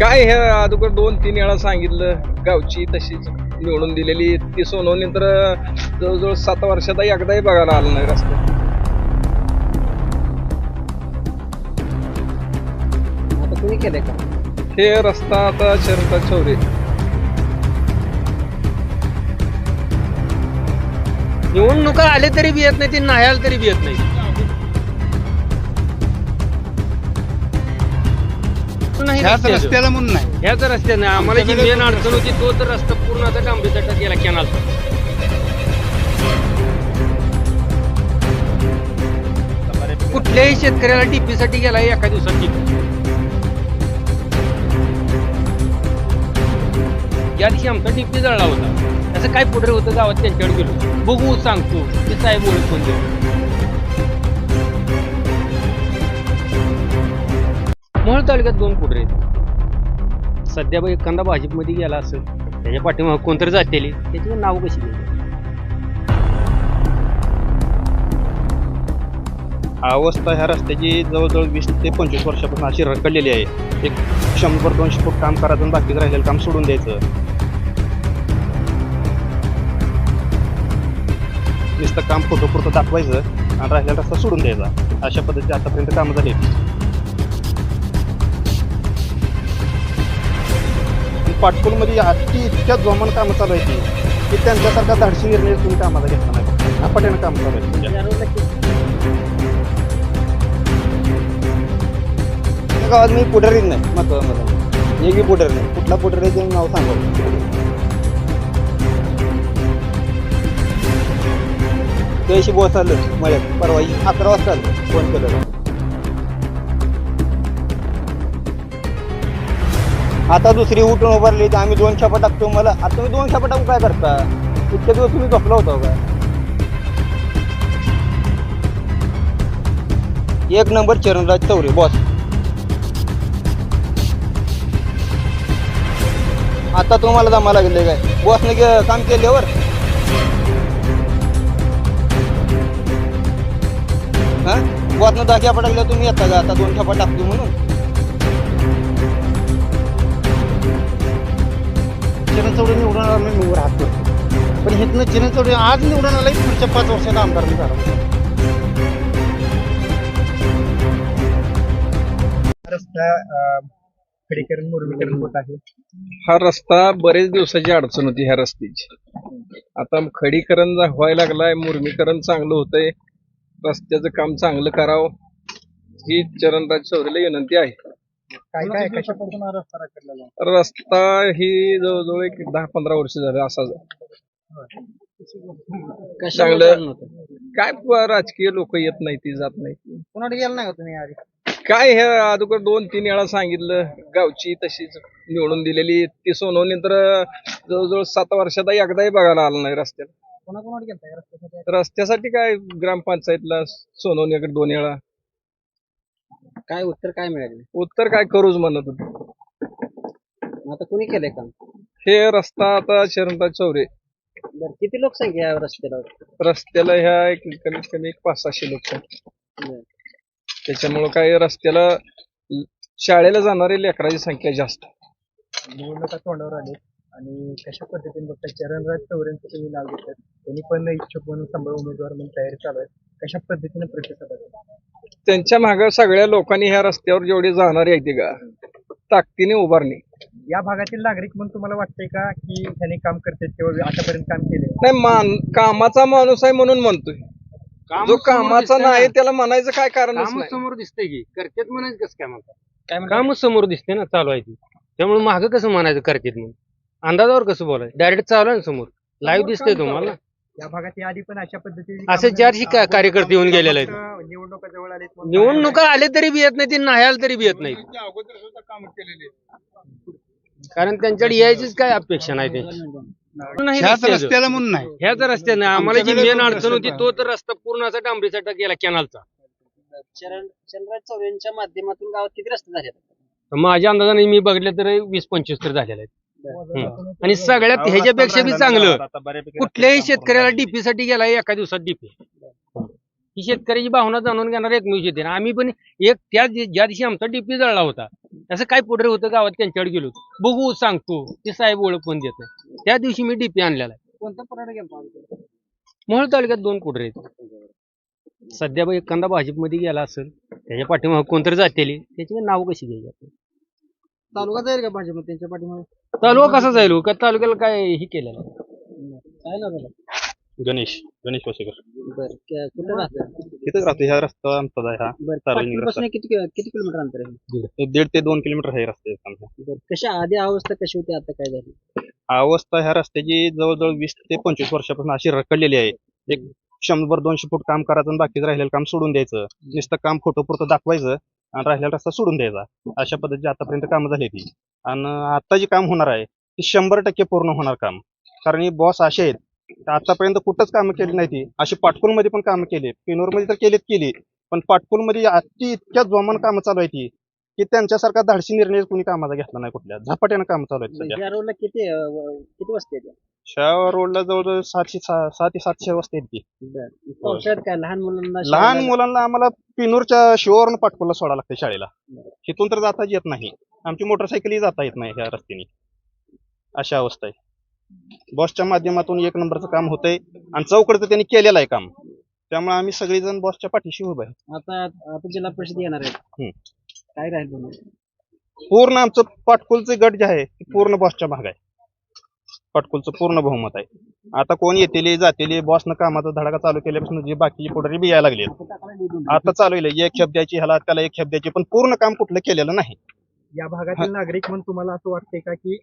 काय हे अगोदर दोन तीन वेळा सांगितलं गावची तशीच निवडून दिलेली. ती सोनवणी तर जवळजवळ सात वर्षात एकदाही बघायला आलं नाही रस्ता आता कुणी केलंय का? हे रस्ता आता शरता चौरे. निवडणुका आले तरी बी येत नाही ते नाही आले तरी बी येत नाही. ह्याच. रस्त्याला म्हणून नाही. ह्याच रस्त्याने आम्हाला जी मेन अडचण होती तो तर रस्ता पूर्ण आता डांबरीचा गेला कॅनल कुठल्याही शेतकऱ्याला डीपी साठी गेला एका दिवसात या दिवशी आमचा डीपी जळला होता. त्याचं काय पुढे होतं गावात त्यांच्याकडे गेलो. बघू सांगतो. ते साहेब कोण मोहोळ तालुक्यात दोन पुढे आहेत? सध्या बघ एखादा भाजपमध्ये गेला असेल त्याच्या पाठीमाग कोणतरी जातेली त्याची नाव कशी गेली अवस्था ह्या रस्त्याची जवळजवळ वीस ते पंचवीस वर्षापासून अशी रखडलेली आहे. एक शंभर दोनशे फूट काम करायचं बाकी बाकीचं राहिलेलं काम सोडून द्यायचं. नुसतं काम फोटो पुरतं दाखवायचं आणि राहिलेला रस्ता सोडून द्यायचा. अशा पद्धतीचे आतापर्यंत कामं झाली पाटपूलमध्ये अति इतक्या जोमान कामं चालू आहे की त्यांच्यासारखा धाडशी निर्णय तुम्ही कामाला घेतला नाही. झपाट्यानं काम चालू आहे गावात मी पुढारी नाही महत्वाचं मला एक बी पुढारी नाही. कुठला पुढारी आहे ते नाव सांगा. त्याशी बॉस आलं मळ्यात. परवा अकरा वाजता फोन केलं आता दुसरी उठून उभारली तर आम्ही दोन छापा टाकतो. मला आता तुम्ही दोन छापा टाकून काय करता? इतक्या दिवस तुम्ही झोपला होता का? एक नंबर चरणराज चौरे बॉस आता तुम्हाला जमा लागले काय? बॉसने काम केल्यावर? हा? बॉसनं दहा छापा टाकल्या तुम्ही येता का? आता दोन छापा टाकतो म्हणून. चरण चौडे निवडून आला मी निवड राहतो. पण इथनं चरण चौडे आज निवडून आला पुढच्या पाच वर्षाला आमदार मी झाला रस्ता खडीकरण मुरमीकरण होत आहे. हा रस्ता बरेच दिवसाची अडचण होती ह्या रस्त्याची. आता खडीकरण व्हायला लागलाय मुरमीकरण चांगलं होतंय रस्त्याचं काम चांगलं करावं ही चरणराज चौधरीला विनंती आहे. काय काय हा रस्ता रखडलेला रस्ता ही जवळजवळ एक दहा पंधरा वर्ष झालं असा चांगलं. काय प- राजकीय लोक येत नाही ती जात नाही कोणाकडे गेला नाही का तुम्ही आधी? काय हे अगोदर दोन तीन वेळा सांगितलं गावची तशीच निवडून दिलेली ती सोनवणी तर जवळजवळ सात वर्षात एकदाही बघायला आलं नाही रस्त्यात कोणाकोणाकडे गेलता या रस्त्यासाठी? रस्त्यासाठी काय ग्रामपंचायतला सोनवणीकडे दोन वेळा. काय उत्तर काय मिळाले? उत्तर काय करूच म्हणत होते. आता कुणी केलंय काम? हे रस्ता आता शरणराज चौरे. बरं किती लोकसंख्या आहे या रस्त्याला? रस्त्याला ह्या एक कमीत कमी एक पाच सहाशे लोक बरं. त्याच्यामुळं काय रस्त्याला शाळेला जाणारे लेकराची संख्या जास्त. निवडणुका तोंडावर आले आणि कशा पद्धतीने बघता चरणराज चौऱ्यांचं तुम्ही नाव घेतात त्यांनी पण इच्छुक म्हणून संभाव्य उमेदवार म्हणून तयारी चालू आहे. कशा पद्धतीने प्रतिसाद आहे? त्यांच्या मागे सगळ्या लोकांनी ह्या रस्त्यावर जेवढे जाणारे आहेत ते का ताकदीने उभारणी. या भागातील नागरिक म्हणून तुम्हाला वाटतंय का की त्यांनी काम करतात किंवा आतापर्यंत काम केले नाही मान कामाचा माणूस आहे म्हणून म्हणतोय. काम जो कामाचा. नाही त्याला म्हणायचं काय काम नाही समोर दिसतंय की? करतेत म्हणायचं कसं काय म्हणतात? कामच समोर दिसते ना चालू आहे ती. त्यामुळे मागं कसं म्हणायचं करतेत म्हणून? अंदाजावर कसं बोलायचं? डायरेक्ट चालू आहे ना समोर. लाईव्ह दिसतंय तुम्हाला? या भागात आधी पण अशा पद्धतीने असे चारशे का- कार्यकर्ते येऊन गेलेले आहेत. निवडणुका जवळ आले निवडणुका आले तरी बी येत नाही ते नाही आले तरी बी येत नाही कारण त्यांच्याकडे यायचीच काय अपेक्षा नाही त्यांची. नाही ह्याच रस्त्याचं. रस्त्याला म्हणून नाही. ह्याच रस्त्याने आम्हाला जी आमच्याकडे मेन अडचण होती रस्ते तो तर रस्ता पूर्ण असा डांबरीचा गेला कॅनलचा चरण चंद्रराज चौऱ्यांच्या माध्यमातून गावात किती रस्ते झाले तर माझ्या अंदाजाने मी बघितले तर वीस पंचवीस तर झालेले आहेत. आणि सगळ्यात ह्याच्यापेक्षा बी चांगलं कुठल्याही शेतकऱ्याला डीपी साठी गेला एका दिवसात डीपी. ही शेतकऱ्याची भावना जाणून घेणार एकमेव शेती आम्ही पण एक त्या ज्या दिवशी आमचा डीपी जळला होता असं काय पुढे होतं गावात त्यांच्याकडे गेलो बघू सांगतो. ते साहेब ओळख पण देत त्या दिवशी मी डीपी आणलेला मोहोळ तालुक्यात दोन पुढे आहेत? सध्या एखादा भाजपमध्ये गेला असेल त्याच्या पाठीमागे कोणतरी जातेली त्याची नाव कशी घ्यायची? तालुका जाईल का भाजप? त्यांच्या पाठीमागे? तालुका कसा जाईल हो? का तालुक्याला काय हे केलेलं? आहे? काय ना झालं गणेश गणेश वसेकर. बरं कुठे राहतं ह्या रस्ता आमचा आहे हा. बरं सार्वजनिक रस्ता. पाटणपासून किती किती किलोमीटर अंतर आहे? एक दीड ते दोन किलोमीटर आहे रस्ते आमचा. बरं कशा आधी अवस्था कशी होती आता काय झाली? अवस्था ह्या रस्त्याची जवळजवळ वीस ते पंचवीस वर्षापासून अशी रखडलेली आहे. एक शंभर दोनशे फूट काम करायचं आणि बाकीचं राहिलेलं काम सोडून द्यायचं. नुसतं काम फोटो पुरतं दाखवायचं. आणि राहिलेला रस्ता सोडून द्यायचा. अशा पद्धतीची आतापर्यंत कामं झाली ती. आणि आता जे काम होणार आहे ते शंभर टक्के पूर्ण होणार काम. कारण हे बॉस असे आहेत आतापर्यंत कुठंच कामं केली नाही ती. अशी पाटकुलमध्ये पण कामं केली मध्ये तर केलीच केली. पण पाटकुलमध्ये अति इतक्या जोमान कामं चालू आहे ती की त्यांच्यासारखा धाडसी निर्णय कुणी कामाचा घेतला नाही कुठल्या. झपाट्यानं कामं चालू आहेत किती किती शाळा रोडला जवळजवळ सातशे सहा ते सातशे वाजता येते बरं. पावसाळ्यात काय लहान मुलांना लहान शाळेला- मुलांना आम्हाला पिनूरच्या शिवरून पाटकोला सोडा लागते शाळेला. तिथून तर जाताच येत नाही. आमची मोटरसायकलही जाता येत नाही ह्या रस्त्याने. अशा अवस्था आहे. बसच्या माध्यमातून एक नंबरचं काम होतंय आणि चौकडचं त्यांनी केलेलं आहे काम. त्यामुळे आम्ही सगळेजण बसच्या पाठीशी उभे आहे. आता आता जिल्हा परिषद येणार आहे हम्म. काय राहील म्हणून पूर्ण आमचं पाटकुलचं गट जे आहे ते पूर्ण बॉसच्या भाग आहे. पाटकुलचं पूर्ण बहुमत आहे. आता कोण येतेले जातेले बॉसनं कामाचा धडाका चालू केल्यापासून जे बाकीचे पुढारी बी यायला लागले आता चालू आहे एक द्यायची ह्याला त्याला एक द्यायची पण पूर्ण काम कुठलं केलेलं नाही. या भागातील नागरिक म्हणून तुम्हाला असं वाटतंय का की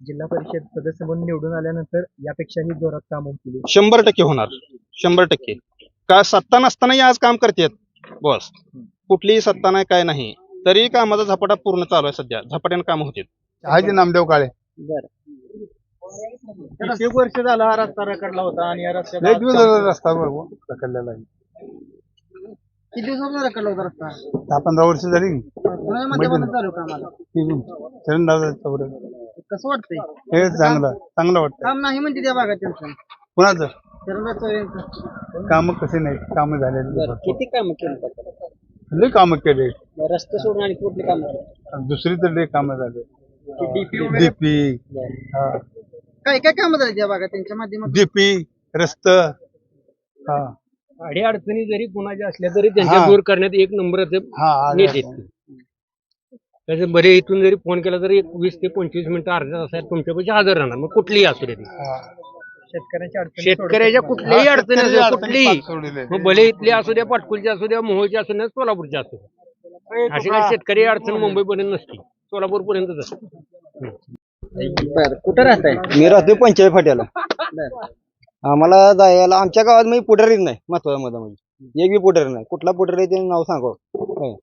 जिल्हा परिषद सदस्य म्हणून निवडून आल्यानंतर यापेक्षाही जोरात काम होतील शंभर टक्के होणार. शंभर टक्के. का सत्ता नसतानाही आज काम करतेत बॉस कुठलीही सत्ता नाही काय नाही. तरी कामाचा झपाटा पूर्ण चालू आहे सध्या. झपाट्यानं काम होते हाजी नामदेव काळे. बर. किती वर्ष झाला हा रस्ता रखडला होता आणि या लय रस्त्यात दिवस झाला रस्ता बरोबर आहे. किती दिवसाचा रखडला होता रस्ता? दहा पंधरा वर्ष झाली. कोणाच्या माध्यमातून चालू कामाला चरणदादा कसं वाटतंय? हे चांगलं चांगलं वाटतं काम नाही म्हणते त्या भागात त्यांचं. कुणाचं? काम कसे नाही काम झालेली बरं किती काम केलं लय कामं केले रस्ते सोडून आणि कुठली काम? दुसरी तर लय कामं झाले डीपी काय काय काम झाली त्या भागात त्यांच्या माध्यमातून? डीपी रस्त. हा. अडी अडचणी जरी कुणाच्या असल्या तरी त्यांच्या हा. दूर करण्यात एक नंबरचे हा नेते आहेत. त्याचे बरे इथून जरी फोन केला तरी एक वीस ते पंचवीस मिनिटं अर्ध्या तासात तुमच्यापाशी हजर राहणार. मग कुठलीही असू दे ती. शेतकऱ्यांच्या अडचणी शेतकऱ्याच्या कुठल्याही अडचणी असू द्या, कुठलीही. मग भले इथली असू द्या पाटकुलची असू द्या मोहोळची असू द्या सोलापूरची असू द्या अशी काही शेतकरी अडचण मुंबईपर्यंत नसते. सोलापूर पर्यंतच असते. बर कुठं राहताय? मी राहतोय पंचायत फाट्याला. बर. आम्हाला जायला आमच्या गावात म्हणजे पुढारीच नाही महत्त्वाचा मध्ये म्हणजे. एक बी पुढारी नाही. कुठला पुढारी ते नाव काय.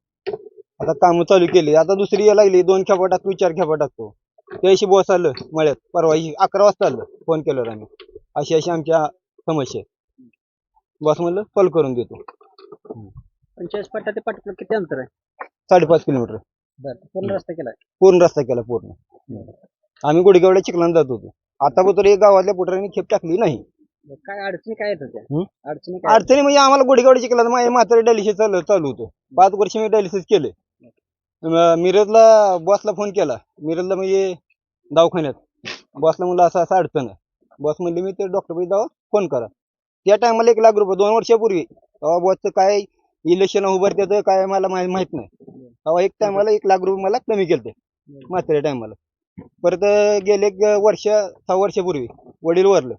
आता कामं चालू केली. आता दुसरी यायला लागली. दोन खेपा टाकतो चार खेपा टाकतो. त्याशी बॉस आलं मळ्यात. परवा ही अकरा वाजता आलं. फोन केल्यावर आम्ही. अशी अशी आमच्या समस्या आहे. बॉस म्हणलं कॉल करून देतो पंचाळीस पट्टा ते पाटकुला किती अंतर आहे? साडेपाच किलोमीटर. बर पूर्ण रस्ता केलाय. पूर्ण रस्ता केला पूर्ण. आम्ही गुडगावड्या चिखलान जात होतो. आता तर एक गावातल्या पुढाऱ्यांनी खेप टाकली नाही. काय अडचणी काय? अडचणी काय अडचणी म्हणजे आम्हाला गुडगावडी शिकला माझ्या म्हातारे डायलिसिस चालू चालू होतं. पाच वर्ष मी डायलिसिस केले. मिरजला बॉसला फोन केला. मिरजला म्हणजे दवाखान्यात. बॉसला म्हणलं असं असं अडचण आहे. बॉस म्हणले मी ते डॉक्टर जावा फोन करा. त्या टायमाला एक लाख रुपये दोन वर्षापूर्वी. तेव्हा बॉसचं काय इलेक्शन उभारत्याचं काय मला माहि- माहीत नाही. तेव्हा एक टायमाला एक लाख रुपये मला कमी केलते. म्हाताऱ्या टायमाला परत गेले एक वर्ष सहा वर्षापूर्वी वडील वरलं.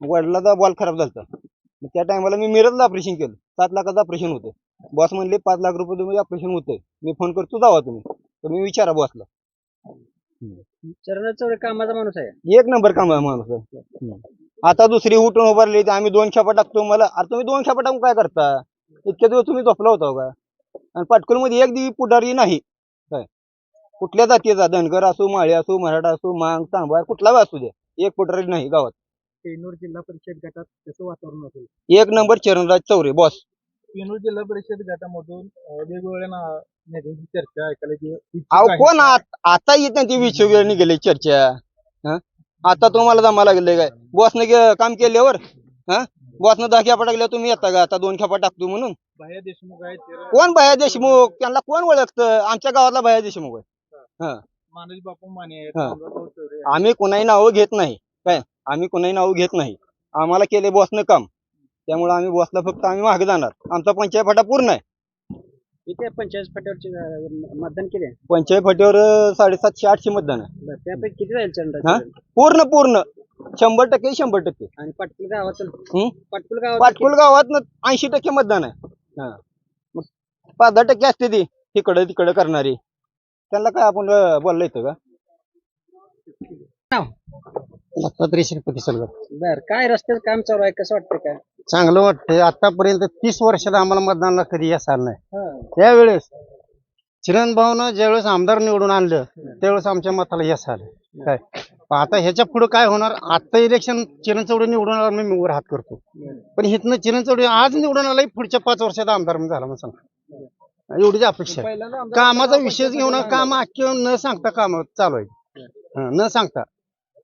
वडिलाचा बॉल खराब झाला मग त्या टायमाला मी मिरजला ऑपरेशन केलं. सात लाखाचं ऑपरेशन होतं. बॉस म्हणले पाच लाख रुपये तुम्ही ऑपरेशन होतंय. मी फोन करतो जावा तुम्ही. तर मी विचारा बॉसला. कामाचा माणूस आहे. एक नंबर काम आहे माणूस आहे. आता दुसरी उठून उभारली तर आम्ही दोन खेपा टाकतो. मला अरे तुम्ही दोन खेपा टाकून काय करता? इतके दिवस तुम्ही झोपला होता का? आणि पाटकुलमध्ये एक दिवी पुढारी नाही. कुठल्या जातीचा? धनगर असो माळी असो मराठा असो मांग सांबार कुठला असू द्या एक पुढारी नाही गावात. पेनूर जिल्हा परिषद गटात कसं वातावरण असेल. एक नंबर चरणराज चौरे बॉस पेनूर जिल्हा परिषद गटामधून अं, वेगवेगळ्या ना- नेत्यांची चर्चा ऐकायला इच्छुक अहो आहे. कोण आत- आता येत नाही ती वीस वेळ निघाली चर्चा. हं? आता तुम्हाला जमा लागले काय? बॉसने काम केल्यावर? हा? बॉसनं दहा खेपा टाकल्या तुम्ही येता का? आता दोन खेपा टाकतो म्हणून. भैया देशमुख आहेत कोण भया देशमुख? त्यांना कोण ओळखतं? आमच्या गावातला भया देशमुख आहे. हा. मानस बापू माने आहेत, हा. अमरावती चौरे आहेत. आम्ही कोणाही नावं घेत नाही. काय? आम्ही कोणाही नावं घेत नाही. आम्हाला केले बॉसनं काम. त्यामुळे आम्ही बॉसला फक्त आम्ही मागे जाणार. आमचा पंचायत फाटा पूर्ण आहे. इथे पंचायत फाट्यावरचे अं, मतदान केले? पंचायत फाटीवर अं, साडेसातशे आठशे मतदान आहे. त्यापैकी किती जाईल हा? चंद्राचे पूर्ण पूर्ण. शंभर टक्के शंभर टक्के. आणि पाटकुल गावात हम्म? पाटकुल गावात पाटकुल गावात ऐंशी टक्के मतदान आहे. हा. मग पाच दहा टक्के असते ती. तिकडं तिकडं करणारी. त्यांना काय आपण बोललं येतं का? श्रीपती सलगर. बर काय रस्त्याचं काम चालू आहे? कसं वाटतं काय? चांगलं वाटतंय. आतापर्यंत तीस वर्षाला आम्हाला मतदानाला कधी यश आलं नाही. हा. त्यावेळेस चिरण भाऊनं ज्यावेळेस आमदार निवडून आणलं त्यावेळेस आमच्या मताला यश आलं. काय? पण आता ह्याच्या पुढे काय होणार? आता इलेक्शन चिरण चौडे निवडून आल्यावर मी वर हात करतो पण हिथनं चिरण चौडे आज निवडून आलाय पुढच्या पाच वर्षात आमदार म्हणून झाला म्हणून सांग एवढीच अपेक्षा आहे. कामाचा विषयच घेऊन काम अख्खे न सांगता काम चालू आहे न सांगता.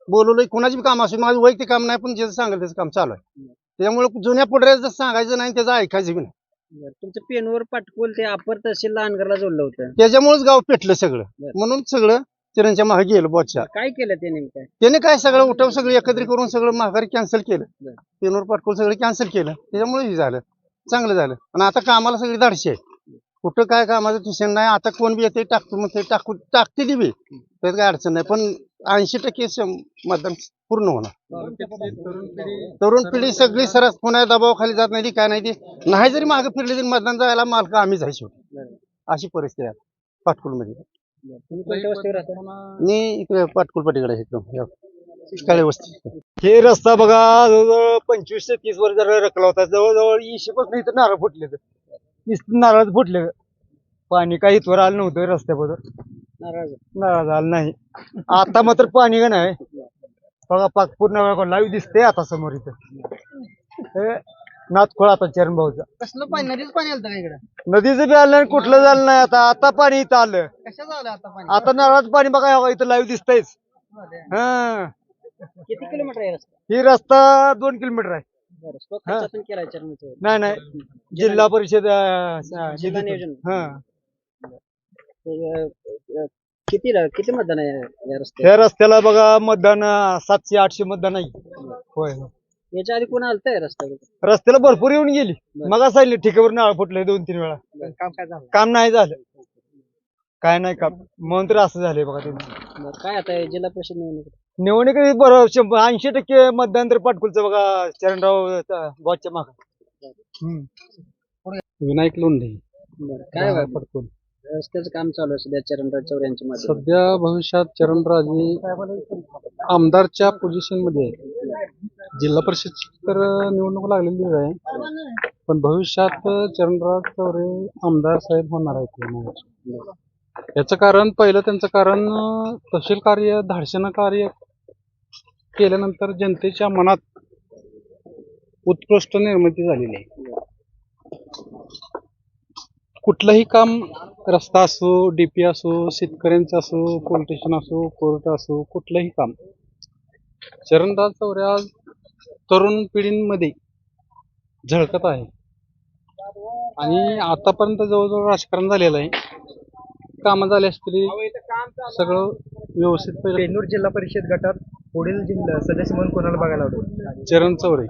बोलवलंय कोणाची बी काम असू माझं वैयक्तिक काम नाही पण ज्याचं सांगेल त्याचं काम चालू आहे. त्यामुळे जुन्या पुढऱ्याचं सांगायचं नाही त्याचं ऐकायचं बी नाही. बरं, तुमचं पेनवर पाटकुल ते अपर तहसीलला अनगरला जोडलं होतं. त्याच्यामुळेच गाव पेटलं सगळं. म्हणून सगळं चिरणच्या मागे गेलं बॉसच्या काय केलं ते नेमकं त्याने काय सगळं उठव सगळं एकत्रित करून सगळं माघारी कॅन्सल केलं. पेनवर पाटकुल सगळं कॅन्सल केलं. त्याच्यामुळे हे झालं. चांगलं झालं. आणि आता कामाला सगळी धाडशी आहे कुठं काय कामाचं ट्युशन नाही. आता कोण बी येते टाकतो मग ते टाकू टाकते ती बी. त्यात काय अडचण नाही. पण ऐंशी टक्के मतदान पूर्ण होणार. तरुण पिढी सगळी सरस कोणा दबावाखाली जात नाही ती काय नाही ती. नाही जरी मागे फिरली तरी मतदान जायला मालक आम्ही जायचो अशी परिस्थिती आहे. पाटकुलमध्ये. मध्ये मी इकडे पाटकुल पाटीकडे एकदम. काळे वस्ती हे रस्ता बघा जवळजवळ पंचवीस ते तीस वर्ष जरा रकला होता. जवळजवळ इशे नाही इथं नारळ फुटले नारळ फुटले. पाणी काही इथवर आलं नव्हतं रस्त्याबद्दल नाराज नारळ आलं नाही. आता मात्र पाणी का नाही? बघा पाक पूर्ण लाईव्ह दिसते आता समोर इथं. हे नाथखोळ आता चरण भाऊचा. कसलं पाणी? नदीच पाणी आलं का इकडं? नदीचं बी आलं नाही कुठलं झालं नाही आता. आता पाणी इथं आलं. कशाचं आलं आता पाणी? आता नारळाचं पाणी बघा हे बघा, इथं लाईव्ह दिसतंयच. हा. किती किलोमीटर आहे रस्ता? ही रस्ता दोन किलोमीटर आहे. नाही नाही. जिल्हा परिषद अं, स- जिल्हा. नियोजन. हा. किती किती मतदान आहे या रस्त्यावर? रस्त्याला बघा मतदान अं, सातशे आठशे मतदान आहे. होय याच्या आधी कोण आलतंय रस्त्यावर? रस्त्याला भरपूर येऊन गेली. मग सांगितलं ठिकावर नाळ फुटले दोन तीन वेळा. काम काय झालं? काम नाही झालं. काय नाही काम. म्हणून तर असं झालंय बघा बरं, काय आता हे जिल्हा परिषद निवडणूक? निवडणूक बरं ऐंशी टक्के मतदान तर पाटकुलचं बघा चरणराव बॉसच्या माग. विनायक लोंढे. काय वाटतं? रस्त्याचं काम चालू आहे सध्या चरणराज चौरे यांच्या मध्ये सध्या भविष्यात चरणराजे आमदारच्या पोझिशनमध्ये आहे. जिल्हा परिषद तर निवडणूक लागलेली आहे. पण भविष्यात चरणराज चौरे आमदार साहेब होणार आहेत या नावाचे. याचं कारण पहिलं त्यांचं कारण अं, तहसील कार्य धाडसीनं कार्य केल्यानंतर जनतेच्या मनात उत्कृष्ट निर्मिती झालेली आहे. कुठलंही काम रस्ता असो डीपी असो शेतकऱ्यांचं असो पोलीस स्टेशन असो कोर्ट असो कुठलंही काम. चरणदास चौऱ्या तरुण पिढींमध्ये झळकत आहे. आणि आतापर्यंत जवळजवळ राजकारण झालेलं आहे. कामं झाली असतील सगळं व्यवस्थित जिल्हा परिषद गटात पुढील जिल्हा सदस्य म्हणून कोणाला बघायला आवडेल? चरण चौरे.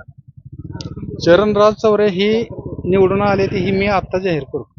चरणराज चौरे ही निवडून आले ती ही मी आता जाहीर करतो.